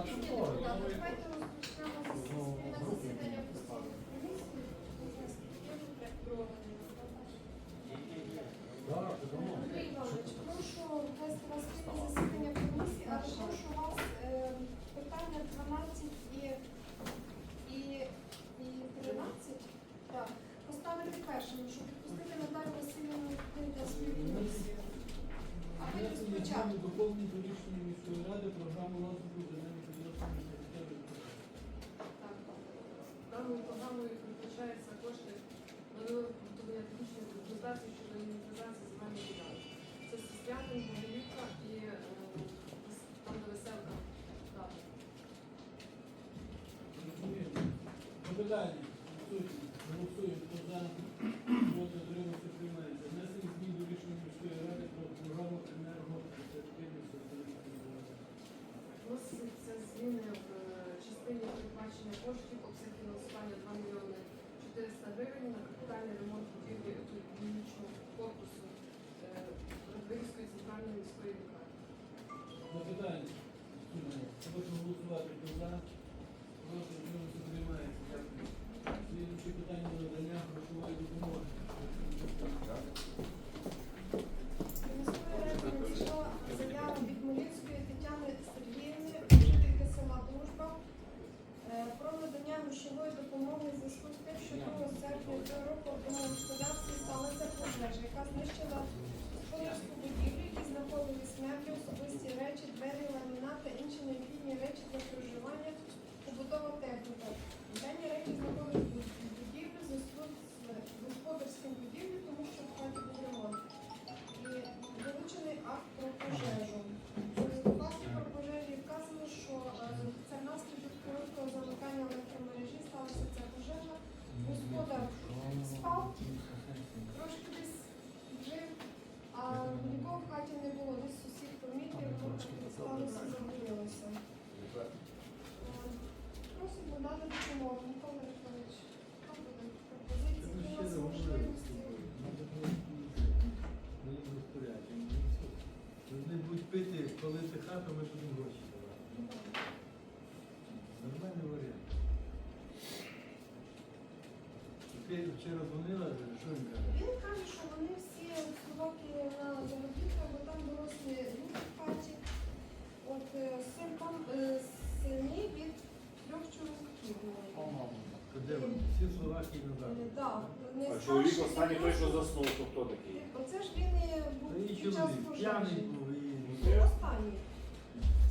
Шановні депутати, давайте розпочнемо засідання засідання постійної комісії. Андрій Іванович, прошу ввести вас в засідання комісії, а прошу вас е, питання 12 і, і, і 13 так, поставити першим, щоб відпустити Наталю Васильівну для співкомісії. А потім спочатку. Доповнені до рішення міської ради програму розвитку земельних відносин території. Так. Даною програмою передбачаються кошти на la película вчора дзвонила, що він каже? Він каже, що вони всі собаки на заробітках, бо там дорослі люди в хаті. От е, син там е, сини від трьох чоловіків. Де вони? Всі Словакії Е, назад. не А чоловік старший, останній той, що 90. заснув, то хто такий? Оце ж він і був Та і під час чоловік, п'яний пожежі. був і... Він останній.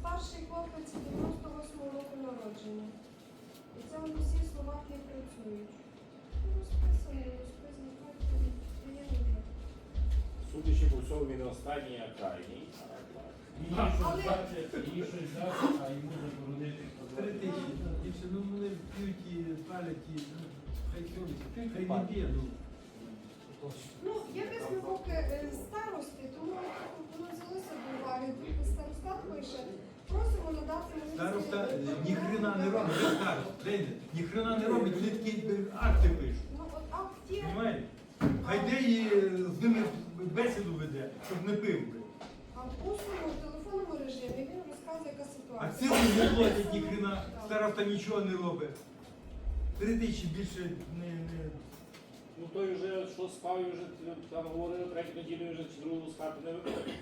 Старший хлопець 98 року народження. І це вони всі Словакії працюють. Судячи по всьому, він останній, а крайній. Її щось бачить, а йому заборонити. Три тисячі. Більше, ну вони п'ють і палять, і ну, хай сьомці. Хай не п'є, ну. Ну, є висновок е, старости, тому воно взялося до уваги. Тут старостат пише, просимо надати мені Староста цей, е, е, ні хрена не робить, де староста, Деня, ні хрена не робить, вони такі акти пишуть. Ну, от акт є, Понимаєш? Хай де і е, з ними бесіду веде, щоб не пив би. а в в телефонному режимі він розказує, яка А ситуація. ці не платять ні хрена, староста нічого не робить. Три тисячі більше не, не. Ну той вже що спав, і вже там говорили третю неділю, вже чи другу з хати не виходить.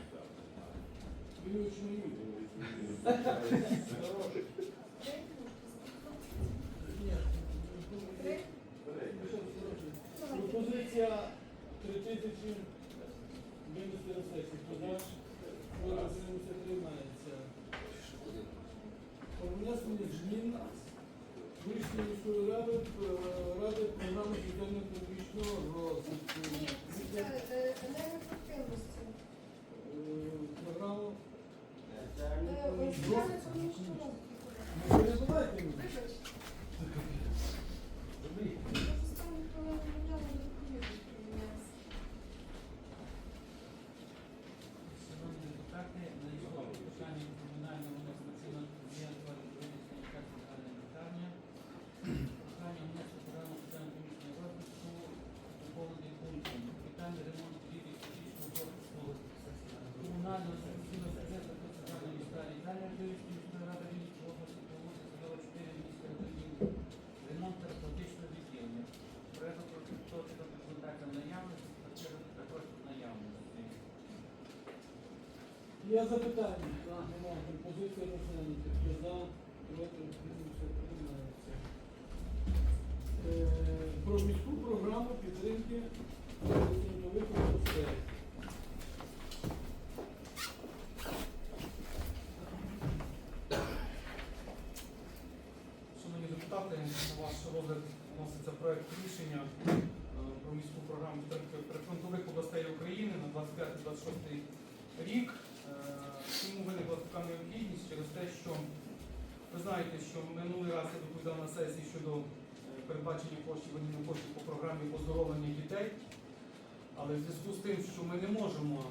Пропозиція 3 тисячі винести на сесію. За? Проти утримався приймається. Про внесення змін в міської ради, ради програми соціально-педагогічного розвитку. Енергоефективності. Е, Програму. Е, Є запитання? Нема. Пропозиція розглянути. Хто за, проти, утримався, приймається. Е, Про міську програму підтримки трудових областей. Шановні депутати, на ваш розгляд вноситься проект рішення е, про міську програму підтримки прифронтових областей України на 25-26 рік. Е, Чому виникла така необхідність? Через те, що ви знаєте, що минулий раз я доповідав на сесії щодо е, передбачення коштів виділення коштів по програмі оздоровлення дітей. Але в зв'язку з тим, що ми не можемо е,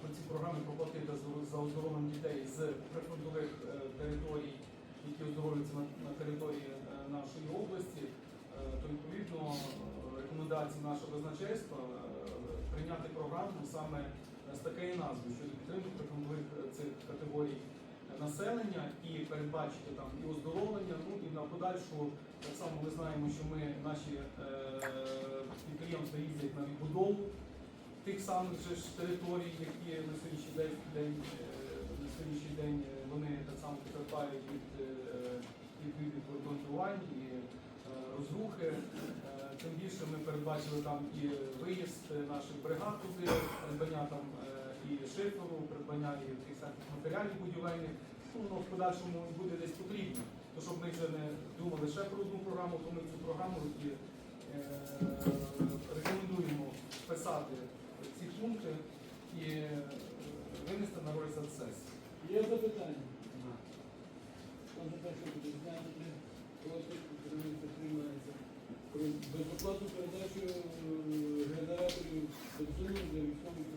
по цій програмі проплатити за- оздоровлення дітей з прифронтових е, територій, які оздоровлюються на, території нашої області, то відповідно рекомендації нашого казначейства е, прийняти програму саме з такої назви щодо підтримки прифронтових цих категорій населення і передбачити там і оздоровлення, ну і на подальшу так само ми знаємо, що ми наші е, підприємства їздять на відбудову тих самих же ж територій, які на сьогоднішній день, день е, на сьогоднішній день е, вони так само потерпають від відповідних бомбардувань і розрухи. Тим більше ми передбачили там і виїзд наших бригад туди, придбання там і шиферу, придбання і тих самих матеріалів будівельних. Ну, воно в подальшому буде десь потрібно. То щоб ми вже не думали ще про одну програму, то ми цю програму і е, рекомендуємо вписати ці пункти і е, винести на розгляд сесії. Є запитання? Безоплатну передачу е, генераторів для військових.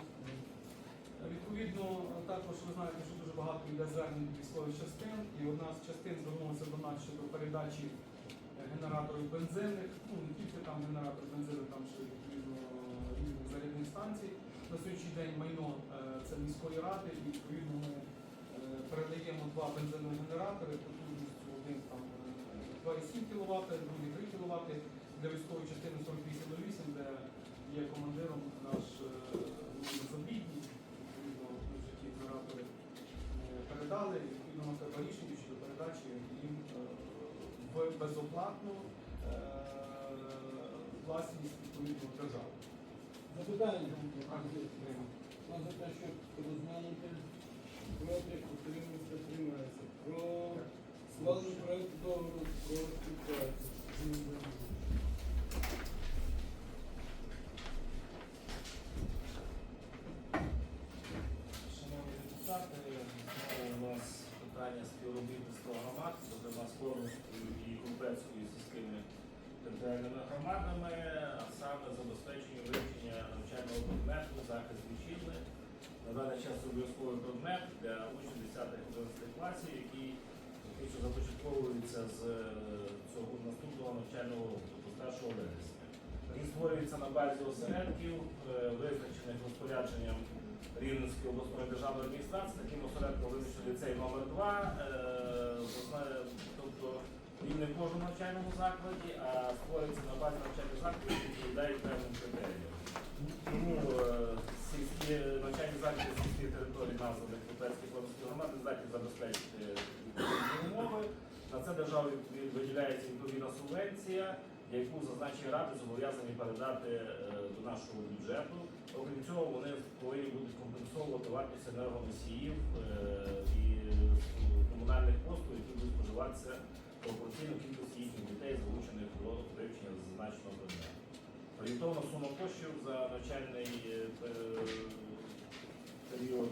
Відповідно, також ви знаєте, що дуже багато йде звернень військових частин, і одна з частин звернулася до нас щодо передачі е, генераторів бензинних, ну не тільки там генератори бензинних, там ще відповідно різних зарядних станцій. На сьогоднішній день майно е, це міської ради, і відповідно ми е, передаємо два бензинові генератори потужністю один там е, 2,7 кВт, другий 3 кВт для військової частини 4808, де є командиром наш е, Володимир Забідній, відповідно ми вже ті генератори е, передали, відповідно треба рішення щодо передачі їм е, в безоплатну е, власність відповідно держави. Запитання? Хто за те, щоб розглянути, проти, утримався, приймається. Про складний проект договору про співпрацю. Шановні депутати, питання співробітництва громад, зокрема з Кормською і Купецькою сільськими територіальними громадами, а саме забезпечення вивчення навчального предмету захист вітчизни. На даний час обов'язковий предмет для учнів 10-11 класів, який фактично започатковується з е, цього наступного навчального року, тобто 1 вересня. Він створюється на базі осередків, е, визначених розпорядженням Рівненської обласної державної адміністрації, таким осередком визначено ліцей номер 2 е, тобто він не в кожному навчальному закладі, а створюється на базі навчальних закладів, які відповідають певним критеріям. Тому е, сільські навчальні заклади сільських територій, названих Купецьких Кормських громад, здатні забезпечити умови. На це державі виділяється відповідна субвенція, яку зазначені ради зобов'язані передати е, до нашого бюджету. Окрім цього, вони повинні будуть компенсовувати вартість енергоносіїв е, і комунальних послуг, які будуть споживатися пропорційно кількості їхніх дітей, залучених до вивчення зазначеного предмету. Орієнтовна сума коштів за навчальний е, період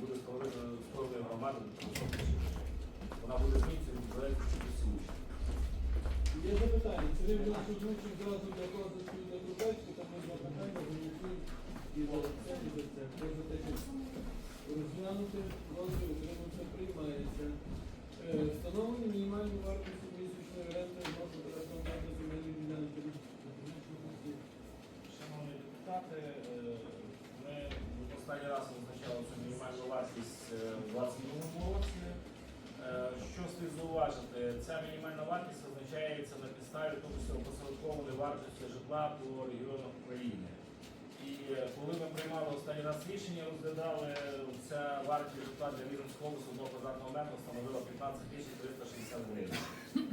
буде створена створена громади до 300 тисяч. Вона буде змінюватися. Є запитання? Сергій Володимирович озвучив зразу для Козацької і для Крупецької, там два питання голосуємо і за це, і за це. За те, що розглянути, проти, отримується, приймається. Е, Встановлення мінімальної вартості місячної оренди зносу пересування земельної ділянки. Шановні депутати, е, ми останній раз визначали цю мінімальну вартість е, в 2022 році. Е, Що слід зауважити, ця мінімальна вартість визначається на підставі тому опосередкованої вартості житла по регіонах України. І е, коли ми приймали останній раз рішення, розглядали ця вартість житла для Рівненського області одного квадратного метра становила 15 тисяч 360 гривень.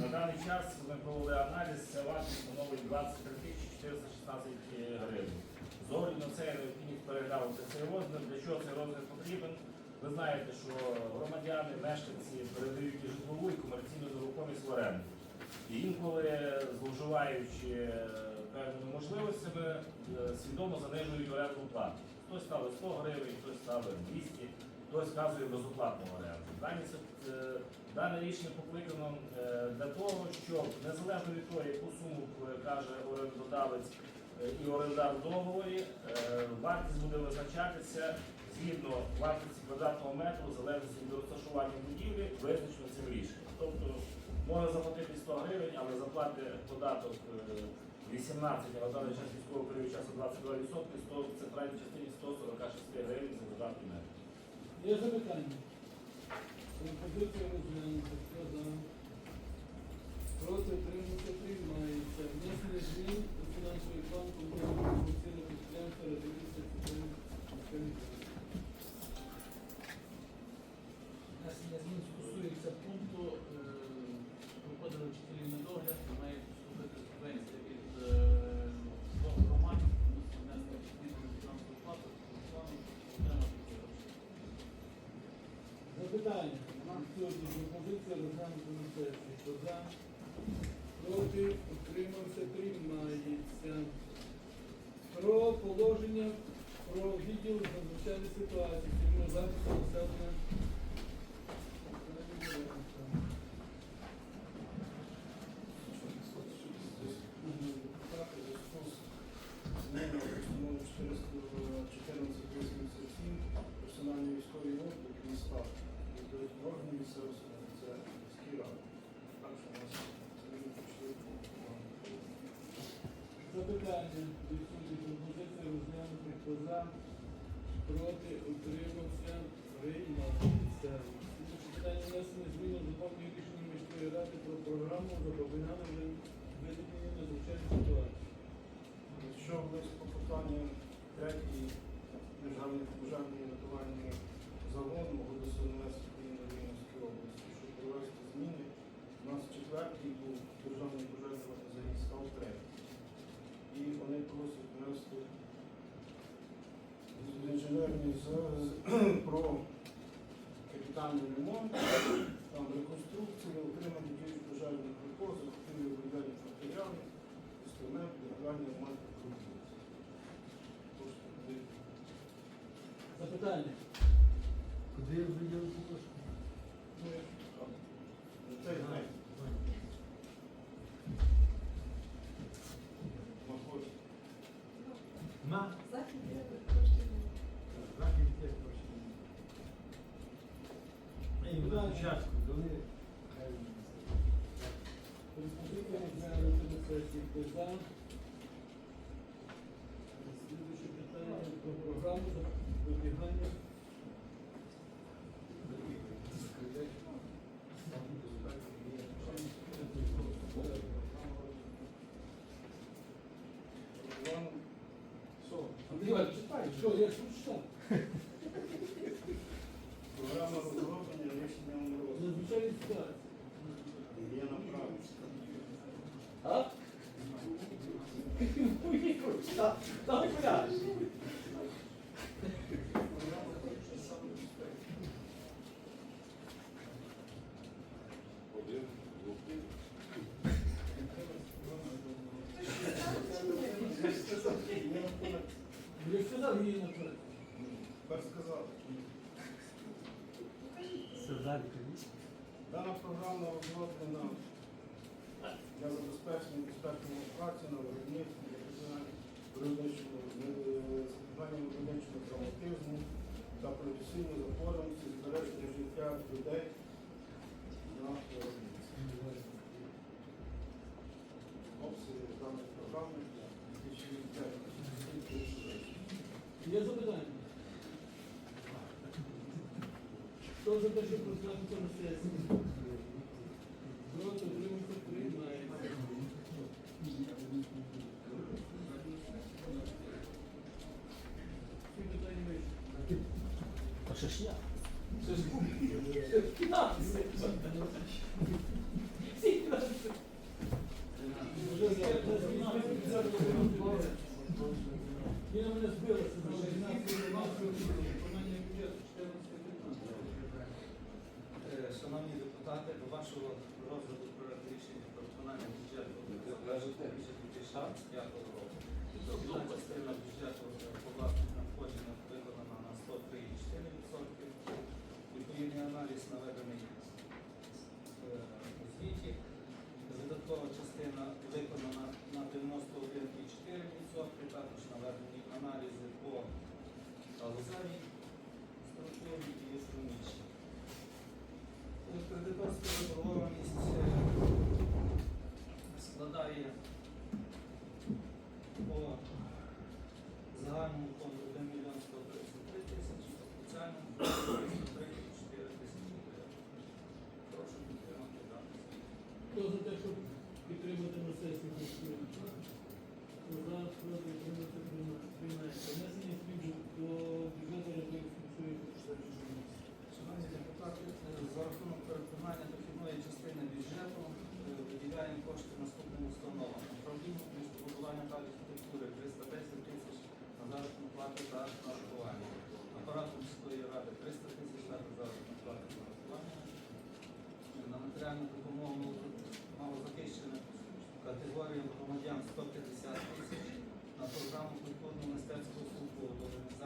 На даний час ми провели аналіз, ця вартість становить 23 тисячі 416 гривень. З огляду на це необхідність переглянути цей розмір. Для чого цей розмір потрібен? Ви знаєте, що громадяни, мешканці передають і житлову і комерційну нерухомість в оренду. Інколи, зловживаючи е, певними можливостями, е, свідомо занижують орендну плату. Хтось ставить 100 гривень, хтось ставить 200, хтось вказує безоплатну оренду. Дані, е, дане рішення покликано для того, щоб незалежно від того, яку суму каже орендодавець і орендар в договорі, вартість буде визначатися згідно вартості квадратного метру, залежності від розташування будівлі, визначено цим рішенням. Тобто Можна заплатити 100 гривень, але заплати податок е, 18, а на даний час військового період часу 22 відсотки, в центральній частині 146 гривень за додатки метр. Є запитання? Пропозиція розглянути. Хто за? Проти утримався Adalet Yüksek Kurulu'nda про капітальний ремонт, там реконструкцію, отримання діючих пожежних припор, закупівлю будівельних матеріалів, інструмент, будівельні ремонт робіт. Запитання. Куди кошти? Ну, я там, цей знає, Андрій, читай, що я ж читав. Дана програма розроблена для забезпечення безпечної праці на виробництві, запобігання виробничого травматизму та професійної захворюваності, збереження життя людей на виробництві. Przecież ja. Przecież ja.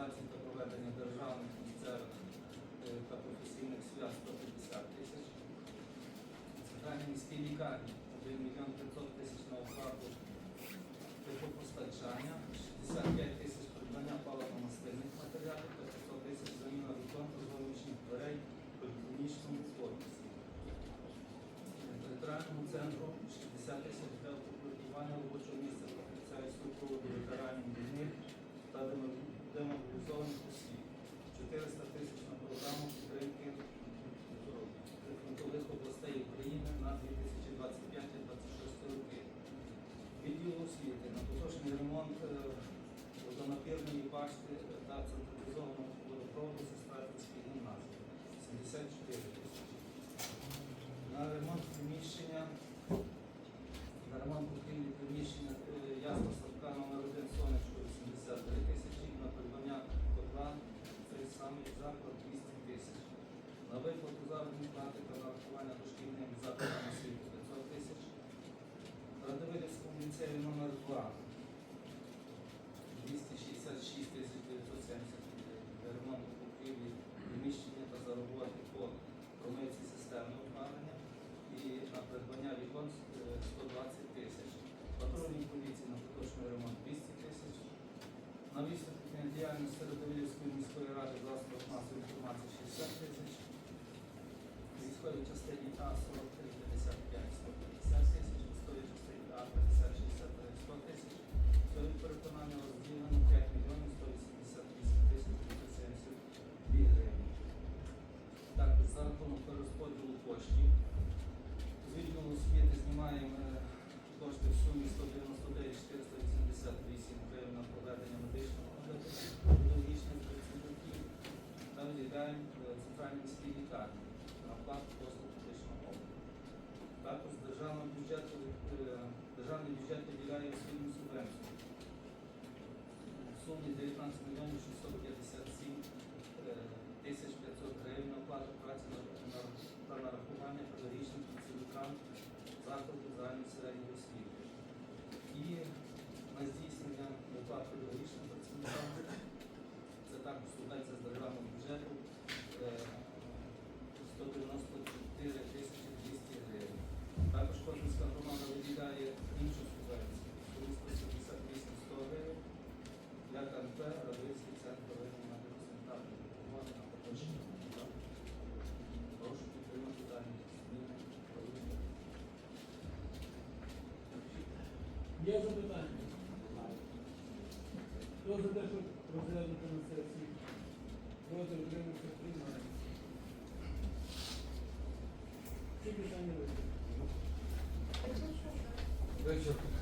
організації та проведення державних, місцевих е, та професійних свят 150 тисяч. Центральній міській лікарні 1 мільйон 500 тисяч на оплату постачання, 65 тисяч. мобілізованих осіб, 400 тисяч на програму підтримки прифронтових областей України на 2025-2026 роки. Відділ освіти на поточний ремонт е, водонапірної башти та централізованого водопроводу зі Стратинської гімназії 74 тисячі. На ремонт приміщення, на ремонт покрівлі приміщення. закладами освіти 500 тисяч. Радовилівському ліцею номер 2 Є запитання? Хто за те, щоб розглянути на сесії? Проти отримався приймає. Всі питання вийшли. Вичерпно.